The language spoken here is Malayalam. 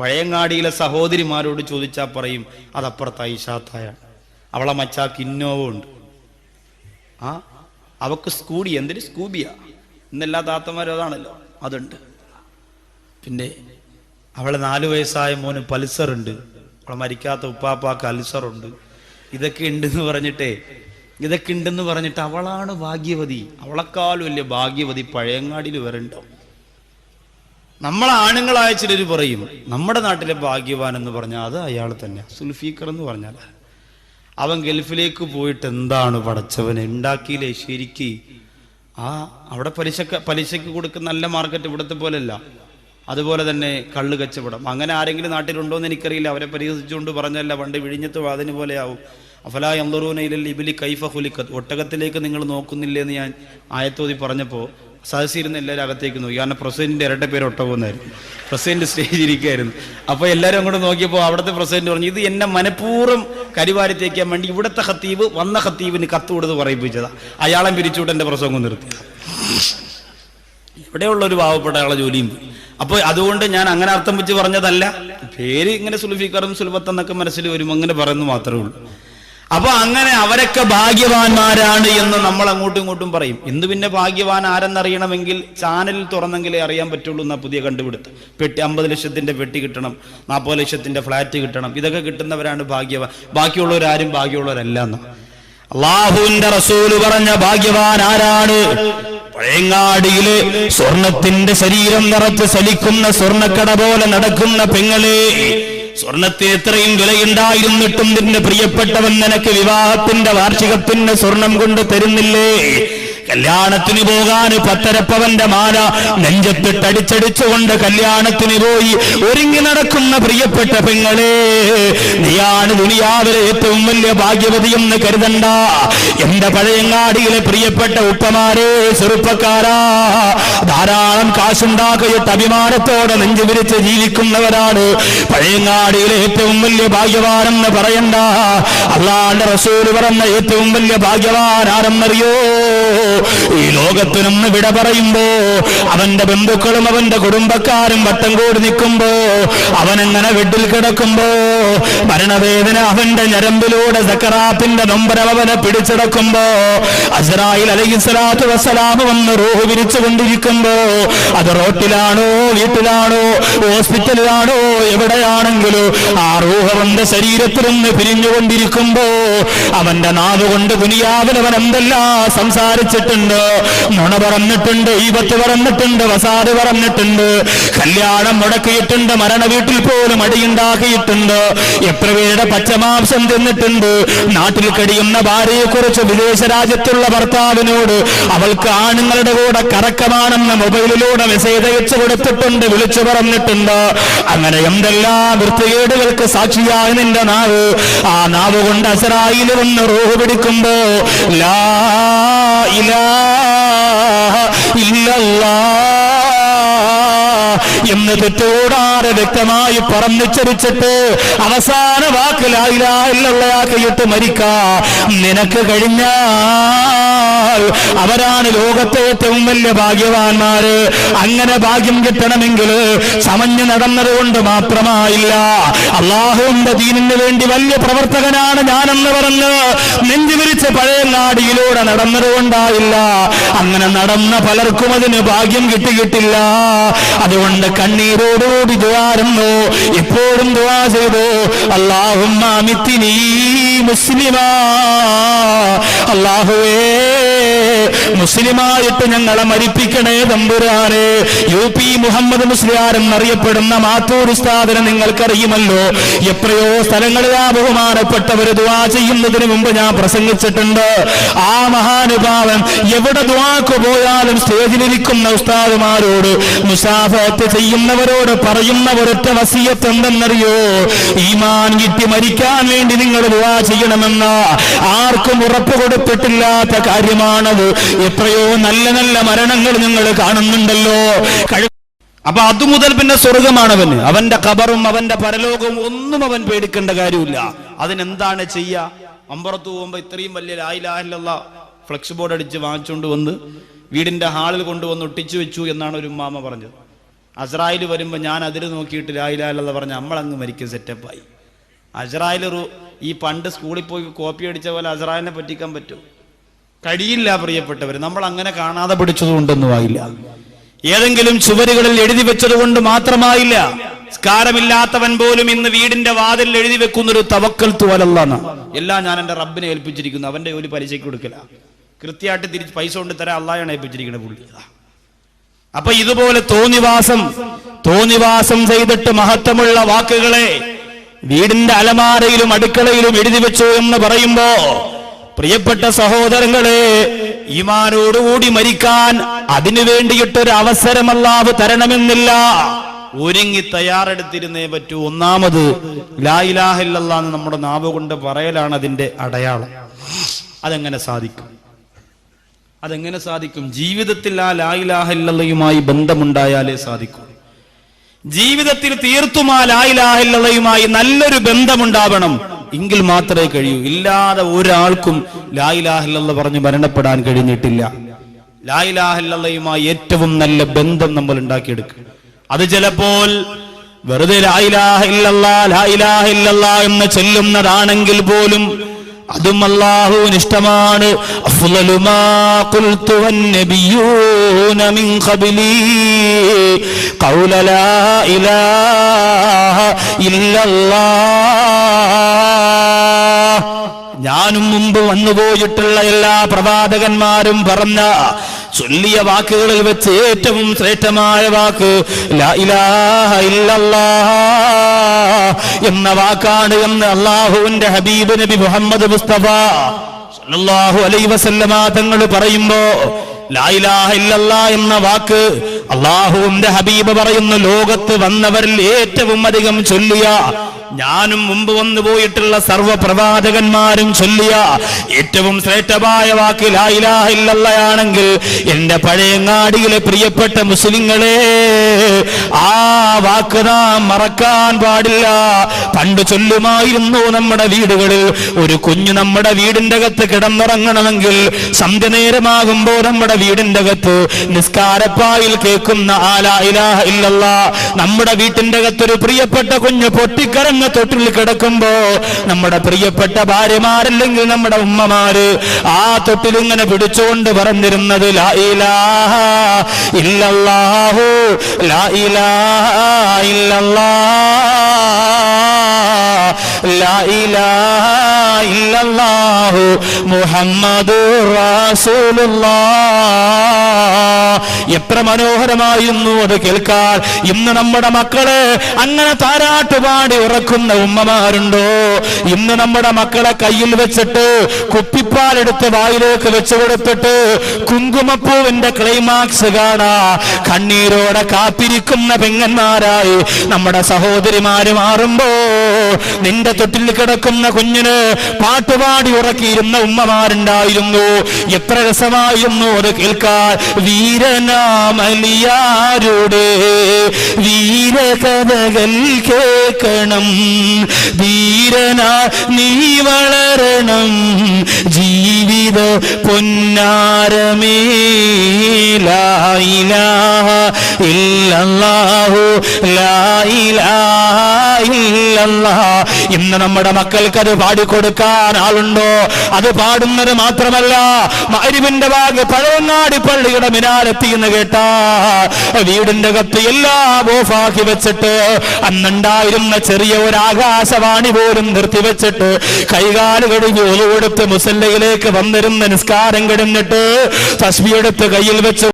പഴയങ്ങാടിയിലെ സഹോദരിമാരോട് ചോദിച്ചാൽ പറയും അതപ്പുറത്ത് ഐഷാത്തായ അവളെ മച്ചാക്ക് ഇന്നോവ ഉണ്ട്. ആ അവക്ക് സ്കൂടി എന്തൊരു സ്കൂബിയാ? ഇന്നെല്ലാ താത്തമാരും അതാണല്ലോ അതുണ്ട്. പിന്നെ അവളെ നാലു വയസ്സായ മോന് പൾസറുണ്ട്. അവളെ മരിക്കാത്ത ഉപ്പാപ്പാക്ക് അൽസറുണ്ട് ഇതൊക്കെ ഉണ്ടെന്ന് പറഞ്ഞിട്ടേ ഇതൊക്കെ ഉണ്ടെന്ന് പറഞ്ഞിട്ട് അവളാണ് ഭാഗ്യവതി. അവളെക്കാളും വലിയ ഭാഗ്യവതി പഴയങ്ങാടിയിൽ വരണ്ടോ നമ്മളെ ആണുങ്ങളായ ചിലർ പറയും നമ്മുടെ നാട്ടിലെ ഭാഗ്യവാൻ എന്ന് പറഞ്ഞാൽ അത് അയാൾ തന്നെ സുൽഫീഖർ എന്ന് പറഞ്ഞാൽ അവൻ ഗൾഫിലേക്ക് പോയിട്ട് എന്താണ് പടച്ചവന് ഉണ്ടാക്കിയില്ലേ ശരിക്ക്? ആ അവിടെ പലിശക്ക് പലിശക്ക് കൊടുക്കുന്ന നല്ല മാർക്കറ്റ് ഇവിടുത്തെ പോലെയല്ല. അതുപോലെ തന്നെ കള്ള് കച്ചവടം. അങ്ങനെ ആരെങ്കിലും നാട്ടിലുണ്ടോ എന്ന് എനിക്കറിയില്ല. അവരെ പരിഹസിച്ചുകൊണ്ട് പറഞ്ഞല്ല പണ്ട് വിഴിഞ്ഞത്ത് വാതിന് പോലെയാവും. അഫലാ എന്തോറൂനയിലെ ഇബിലി കൈഫ ഹുലിക്കത്ത് ഒട്ടകത്തിലേക്ക് നിങ്ങൾ നോക്കുന്നില്ലെന്ന് ഞാൻ ആയത്തോതി പറഞ്ഞപ്പോൾ സദസ്സിരുന്ന് എല്ലാവരും അകത്തേക്ക് നോക്കി. കാരണം പ്രസിഡന്റിന്റെ ഇരട്ട പേര് ഒട്ടകമെന്നായിരുന്നു പ്രസിഡന്റ് സ്റ്റേജിൽ ഇരിക്കുകയായിരുന്നു അപ്പോൾ എല്ലാവരും അങ്ങോട്ട് നോക്കിയപ്പോൾ അവിടുത്തെ പ്രസിഡന്റ് പറഞ്ഞു ഇത് എന്നെ മനഃപൂർവം കരിവാരി തേക്കാൻ വേണ്ടി ഇവിടുത്തെ ഹത്തീവ് വന്ന ഹത്തീവിന് കത്ത് കൊടുത്ത് പറയിപ്പിച്ചതാ. അയാളെ പിരിച്ചുവിട്ട് എന്റെ പ്രസംഗം നിർത്തി. ഇവിടെയുള്ള ഒരു പാവപ്പെട്ട ആളെ ജോലിയും അപ്പോൾ അപ്പൊ അതുകൊണ്ട് ഞാൻ അങ്ങനെ അർത്ഥം വെച്ച് പറഞ്ഞതല്ല. പേര് ഇങ്ങനെ സുൽഫിക്കറും സുൽഫത്തെന്നൊക്കെ മനസ്സിൽ വരും അങ്ങനെ പറയുന്നു മാത്രമേ ഉള്ളൂ. അപ്പൊ അങ്ങനെ അവരൊക്കെ ഭാഗ്യവാന്മാരാണ് എന്ന് നമ്മൾ അങ്ങോട്ടും ഇങ്ങോട്ടും പറയും. ഇന്ന് പിന്നെ ഭാഗ്യവാൻ ആരെന്നറിയണമെങ്കിൽ ചാനൽ തുറന്നെങ്കിലേ അറിയാൻ പറ്റുള്ളൂ എന്നാ പുതിയ കണ്ടുപിടുത്തം. പെട്ടി അമ്പത് ലക്ഷത്തിന്റെ പെട്ടി കിട്ടണം നാൽപ്പത് ലക്ഷത്തിന്റെ ഫ്ലാറ്റ് കിട്ടണം. ഇതൊക്കെ കിട്ടുന്നവരാണ് ഭാഗ്യവാൻ. ബാക്കിയുള്ളവരാരും ഭാഗ്യമുള്ളവരല്ല എന്ന് അള്ളാഹുവിന്റെ റസൂൽ പറഞ്ഞ ഭാഗ്യവാൻ ആരാണ്? പഴയങ്ങാടിയിൽ സ്വർണത്തിന്റെ ശരീരം നിറച്ച് സലിക്കുന്ന സ്വർണക്കട പോലെ നടക്കുന്ന പെങ്ങളെ. സ്വർണത്തിന് എത്രയും വിലയുണ്ടായിരുന്നിട്ടും നിന്റെ പ്രിയപ്പെട്ടവൻ നിനക്ക് വിവാഹത്തിന്റെ വാർഷികത്തിന്റെ സ്വർണം കൊണ്ട് തരുന്നില്ലേ? കല്യാണത്തിന് പോകാൻ പത്തരപ്പവന്റെ മാല നെഞ്ചത്തിട്ടടിച്ചടിച്ചുകൊണ്ട് കല്യാണത്തിന് പോയി ഒരുങ്ങി നടക്കുന്ന പ്രിയപ്പെട്ട പെങ്ങളെ നീയാണ് ദുനിയാവിലെ ഏറ്റവും വലിയ ഭാഗ്യവതി എന്ന് കരുതണ്ട. എന്റെ പഴയങ്ങാടിയിലെ പ്രിയപ്പെട്ട ഉപ്പമാരെ ചെറുപ്പക്കാരാ ധാരാളം കാശുണ്ടാക്കിയിട്ട് അഭിമാനത്തോടെ നെഞ്ചു വിരിച്ച് ജീവിക്കുന്നവരാണ്. പഴയങ്ങാടിയിലെ ഏറ്റവും വലിയ ഭാഗ്യവാനെന്ന് പറയണ്ട. അള്ളാന്റെ റസൂൽ പറഞ്ഞ ഏറ്റവും വലിയ ഭാഗ്യവാൻ ആരെന്നറിയോ ഈ ലോകത്തിനൊന്ന് വിട പറയുമ്പോ അവന്റെ ബന്ധുക്കളും അവന്റെ കുടുംബക്കാരും വട്ടം കൂടി നിൽക്കുമ്പോ അവനങ്ങനെ വീട്ടിൽ കിടക്കുമ്പോ മരണവേദന അവന്റെ ഞരമ്പിലൂടെ സക്കറാത്തിന്റെ നൊമ്പരം അവനെ പിടിച്ചെടുക്കുമ്പോ അസറായിൽ അലഹിസ്ലാത്തു വസ്സലാമ് വന്ന് റൂഹ് വിരിച്ചുകൊണ്ടിരിക്കുമ്പോ അത് റോട്ടിലാണോ വീട്ടിലാണോ ഹോസ്പിറ്റലിലാണോ എവിടെയാണെങ്കിലും ആ റൂഹ് അവന്റെ ശരീരത്തിൽ നിന്ന് പിരിഞ്ഞുകൊണ്ടിരിക്കുമ്പോ അവന്റെ നാവ് കൊണ്ട് എന്തെല്ലാം സംസാരിച്ചിട്ടുണ്ട്? നുണ പറഞ്ഞിട്ടുണ്ട് ഈപത്ത് പറഞ്ഞിട്ടുണ്ട് വസാദ് പറഞ്ഞിട്ടുണ്ട് കല്യാണം മുടക്കിയിട്ടുണ്ട് മരണ വീട്ടിൽ പോലും അടിയുണ്ടാക്കിയിട്ടുണ്ട് എത്ര പേരുടെ പച്ചമാംസം തിന്നിട്ടുണ്ട് നാട്ടിൽ കഴിയുന്ന ഭാര്യയെക്കുറിച്ച് വിദേശ രാജ്യത്തുള്ള ഭർത്താവിനോട് അവൾക്ക് ആണുങ്ങളുടെ കൂടെ കറക്കമാണെന്ന് മൊബൈലിലൂടെ മെസ്സേജ് അയച്ചു കൊടുത്തിട്ടുണ്ട് വിളിച്ചു പറഞ്ഞിട്ടുണ്ട്. അങ്ങനെ എന്തെല്ലാം വൃത്തികേടുകൾക്ക് സാക്ഷിയായ നിന്റെ നാവ്? ആ നാവ് കൊണ്ട് അസറായിൽ വന്ന് റോഹ് ലാ ഇലാ ഇല്ലല്ലാഹ് എന്ന് തെറ്റോടാതെ വ്യക്തമായി പറഞ്ഞുച്ചരിച്ചിട്ട് അവസാന വാക്കിലായില്ലാക്കിയിട്ട് മരിക്ക. നിനക്ക് കഴിഞ്ഞാൽ അവരാണ് ലോകത്തെ ഏറ്റവും വലിയ ഭാഗ്യവാന്മാര്. അങ്ങനെ ഭാഗ്യം കിട്ടണമെങ്കിൽ സമഞ്ഞു നടന്നത് കൊണ്ട് മാത്രമായില്ല. അള്ളാഹുവിന്റെ ദീനിന് വേണ്ടി വലിയ പ്രവർത്തകനാണ് ഞാനെന്ന് പറഞ്ഞ് നെഞ്ചു വിരിച്ച് പഴയ നാടിയിലൂടെ നടന്നത് കൊണ്ടായില്ല. അങ്ങനെ നടന്ന പലർക്കും അതിന് ഭാഗ്യം കിട്ടിയിട്ടില്ല അതുകൊണ്ട് കണ്ണീരോടുകൂടി ദ്വാരുന്നു ഇപ്പോഴും ദ്വാ ചെയ്തു. അള്ളാഹും മുസ്ലിമാ. അള്ളാഹുവേ മുസ്ലിമായിട്ട് ഞങ്ങളെ മരിപ്പിക്കണേ തമ്പുരാനെ. യു പി മുഹമ്മദ് മുസ്ലിയാർ എന്നറിയപ്പെടുന്ന മാത്തൂർ ഉസ്താദിനെ നിങ്ങൾക്കറിയുമല്ലോ. എത്രയോ സ്ഥലങ്ങളിൽ ആ ബഹുമാനപ്പെട്ടവർ ദുവാ ചെയ്യുന്നതിന് മുമ്പ് ഞാൻ പ്രസംഗിച്ചിട്ടുണ്ട്. ആ മഹാനുഭാവൻ എവിടെ ദുവാക്ക് പോയാലും സ്റ്റേജിലിരിക്കുന്ന ഉസ്താദുമാരോട് മുസാഫത്ത് ചെയ്യുന്നവരോട് പറയുന്ന ഒരൊറ്റ വസീയത്ത് എന്തെന്നറിയോ? ഈമാൻ കിട്ടി മരിക്കാൻ വേണ്ടി നിങ്ങൾ ദുവാ ചെയ്യണമെന്ന. ആർക്കും ഉറപ്പ് കൊടുത്തിട്ടില്ലാത്ത കാര്യമാണത്. എത്രയോ നല്ല നല്ല മരണങ്ങൾ നിങ്ങൾ കാണുന്നുണ്ടല്ലോ. അപ്പൊ അതു മുതൽ പിന്നെ സ്വർഗമാണ് അവന്. അവന്റെ കബറും അവന്റെ പരലോകവും ഒന്നും അവൻ പേടിക്കേണ്ട കാര്യമില്ല. അതിനെന്താണ് ചെയ്യുക അമ്പറത്ത് പോകുമ്പോ ഇത്രയും വലിയ ലായിലാഹിലുള്ള ഫ്ലക്സ് ബോർഡ് അടിച്ച് വാങ്ങിച്ചുകൊണ്ട് വന്ന് വീടിന്റെ ഹാളിൽ കൊണ്ടുവന്ന് ഒട്ടിച്ചു വെച്ചു എന്നാണ് ഒരു ഉമ്മാമ പറഞ്ഞത്. അസ്രായിൽ വരുമ്പോൾ ഞാൻ അതിൽ നോക്കിയിട്ട് ലായിലാലെന്ന് പറഞ്ഞ നമ്മളങ്ങ് മരിക്കും സെറ്റപ്പായി. അസ്രായിൽ ഈ പണ്ട് സ്കൂളിൽ പോയി കോപ്പി അടിച്ച പോലെ അസ്രായിലിനെ പറ്റിക്കാൻ പറ്റുമോ കഴിയില്ല പ്രിയപ്പെട്ടവർ നമ്മൾ അങ്ങനെ കാണാതെ പിടിച്ചതുകൊണ്ടൊന്നും ആയില്ല. ഏതെങ്കിലും ചുവരുകളിൽ എഴുതി വെച്ചതുകൊണ്ട് മാത്രമായില്ല. സ്കാരമില്ലാത്തവൻ പോലും ഇന്ന് വീടിന്റെ വാതിൽ എഴുതി വെക്കുന്ന ഒരു തവക്കൽ തുവലല്ലാണ് എല്ലാം ഞാൻ എന്റെ റബ്ബിനെ ഏൽപ്പിച്ചിരിക്കുന്നു. അവന്റെ ഒരു പലിശയ്ക്ക് കൊടുക്കില്ല കൃത്യമായിട്ട് തിരിച്ച് പൈസ കൊണ്ട് തരാൻ അള്ളാഹാണ് ഏൽപ്പിച്ചിരിക്കുന്നത് പുള്ളി. അപ്പൊ ഇതുപോലെ തോന്നിവാസം തോന്നിവാസം ചെയ്തിട്ട് മഹത്വമുള്ള വാക്കുകളെ വീടിന്റെ അലമാരയിലും അടുക്കളയിലും എഴുതി വെച്ചു എന്ന് പറയുമ്പോ പ്രിയപ്പെട്ട സഹോദരങ്ങളെ ഈമാനോടുകൂടി മരിക്കാൻ അതിനു വേണ്ടിയിട്ടൊരു അവസരമല്ലാവ് തരണമെന്നില്ല. ഒരുങ്ങി തയ്യാറെടുത്തിരുന്നേ പറ്റൂ. ഒന്നാമത് ലായിലാഹില്ല എന്ന് നമ്മുടെ നാവ് കൊണ്ട് പറയലാണ് അതിന്റെ അടയാളം. അതെങ്ങനെ സാധിക്കും? അതെങ്ങനെ സാധിക്കും? ജീവിതത്തിൽ ആ ലായിലാഹില്ലയുമായി ബന്ധമുണ്ടായാലേ സാധിക്കൂ. ജീവിതത്തിൽ തീർത്തും ആ ലായിലാഹില്ലയുമായി നല്ലൊരു ബന്ധമുണ്ടാവണം. എങ്കിൽ മാത്രമേ കഴിയൂ. ഇല്ലാതെ ഒരാൾക്കും ലായിലാഹല്ല പറഞ്ഞ് മരണപ്പെടാൻ കഴിഞ്ഞിട്ടില്ല. ലായിലാഹില്ലയുമായി ഏറ്റവും നല്ല ബന്ധം നമ്മൾ ഉണ്ടാക്കിയെടുക്കും അത് ചിലപ്പോൾ വെറുതെ എന്ന് ചെല്ലുന്നതാണെങ്കിൽ പോലും അതും അള്ളാഹുവിന് ഇഷ്ടമാണ്. അഫ്ളലു من قبلي قول لا إله إلا الله. ഞാനും മുമ്പ് വന്നുപോയിട്ടുള്ള എല്ലാ പ്രവാചകന്മാരും പറഞ്ഞ ചൊല്ലിയ വാക്കുകളിൽ വെച്ച് ഏറ്റവും ശ്രേഷ്ഠമായ വാക്ക് എന്ന വാക്കാണ് എന്ന് അള്ളാഹുവിന്റെ ഹബീബ് നബി മുഹമ്മദ് മുസ്തഫ സല്ലല്ലാഹു അലൈഹി വസല്ലമ തങ്ങൾ പറയുമ്പോ എന്ന വാക്ക് അള്ളാഹുവിന്റെ ഹബീബ് പറയുന്ന ലോകത്ത് വന്നവരിൽ ഏറ്റവും അധികം ചൊല്ലിയ ഞാനും മുമ്പ് വന്നു പോയിട്ടുള്ള സർവ പ്രവാചകന്മാരും ചൊല്ലിയ ഏറ്റവും ശ്രേഷ്ഠമായ വാക്ക് ലാ ഇലാഹ ഇല്ലല്ലയാണെങ്കിൽ എന്റെ പഴയങ്ങാടിയിലെ പ്രിയപ്പെട്ട മുസ്ലിങ്ങളെ ആ വാക്ക് നാം മറക്കാൻ പാടില്ല. പണ്ട് ചൊല്ലുമായിരുന്നു നമ്മുടെ വീടുകളിൽ. ഒരു കുഞ്ഞു നമ്മുടെ വീടിന്റെ അകത്ത് കിടന്നുറങ്ങണമെങ്കിൽ സന്ധ്യ നേരമാകുമ്പോ നമ്മുടെ വീടിന്റെ അകത്ത് നിസ്കാരപ്പായിൽ കേൾക്കുന്ന നമ്മുടെ വീട്ടിന്റെ അകത്തൊരു പ്രിയപ്പെട്ട കുഞ്ഞ് പൊട്ടിക്കരങ്ങ തൊട്ടിൽ കിടക്കുമ്പോ നമ്മുടെ പ്രിയപ്പെട്ട ഭാര്യമാരല്ലെങ്കിൽ നമ്മുടെ ഉമ്മമാര് ആ തൊട്ടിൽ ഇങ്ങനെ പിടിച്ചുകൊണ്ട് പറഞ്ഞിരുന്നത് ലാ മുഹമ്മദുർ റസൂലുള്ളാഹ്. എത്ര മനോഹരമായിരുന്നു അത് കേൾക്കാൻ. ഇന്ന് നമ്മുടെ മക്കൾ അങ്ങനെ താരാട്ടുപാടി ഉറക്കുന്ന ഉമ്മമാരുണ്ടോ? ഇന്ന് നമ്മുടെ മക്കളെ കയ്യിൽ വെച്ചിട്ട് കുപ്പിപ്പാലെടുത്ത് വായിലേക്ക് വെച്ചു കൊടുത്തിട്ട് കുങ്കുമപ്പൂവിന്റെ ക്ലൈമാക്സ് കാണാ. കണ്ണീരോടെ കാത്തിരിക്കുന്ന പെങ്ങന്മാരായി നമ്മുടെ സഹോദരിമാര് മാറുമ്പോ നിന്റെ തൊട്ടിൽ കിടക്കുന്ന കുഞ്ഞിന് പാട്ടുപാടി ഉറക്കിയിരുന്ന ഉമ്മമാരുണ്ടായിരുന്നു. എത്ര രസമായിരുന്നു അത് കേൾക്കാൻ. വീരനാമലിയാരുടെ വീരകഥകൾ കേൾക്കണം. നീ വളരണം. ജീവിത പൊന്നാരമേ ലാ ഇലാഹ ഇല്ലല്ലാഹു ലാ ഇലാഹ ഇല്ലല്ലാഹ്. ഇന്ന് നമ്മുടെ മക്കൾക്ക് അത് പാടിക്കൊടുക്കാൻ ആളുണ്ടോ? അത് പാടുന്നത് മാത്രമല്ല മരുവിന്റെ ഭാഗ പഴവങ്ങാടി പള്ളിയുടെ മിനാലെത്തി എന്ന് കേട്ടാ. വീടിന്റെ കത്ത് എല്ലാം ഓഫാക്കി വെച്ചിട്ട് അന്നുണ്ടായിരുന്ന ചെറിയ ഒരു ആകാശവാണി പോലും നിർത്തിവെച്ചിട്ട് കൈകാൽ കഴുകി ഒലുകൊടുത്ത് മുസല്ലയിലേക്ക് വന്നിരുന്ന നിസ്കാരം കിടന്നിട്ട് തസ്ബിയെടുത്ത് കയ്യിൽ വെച്ച്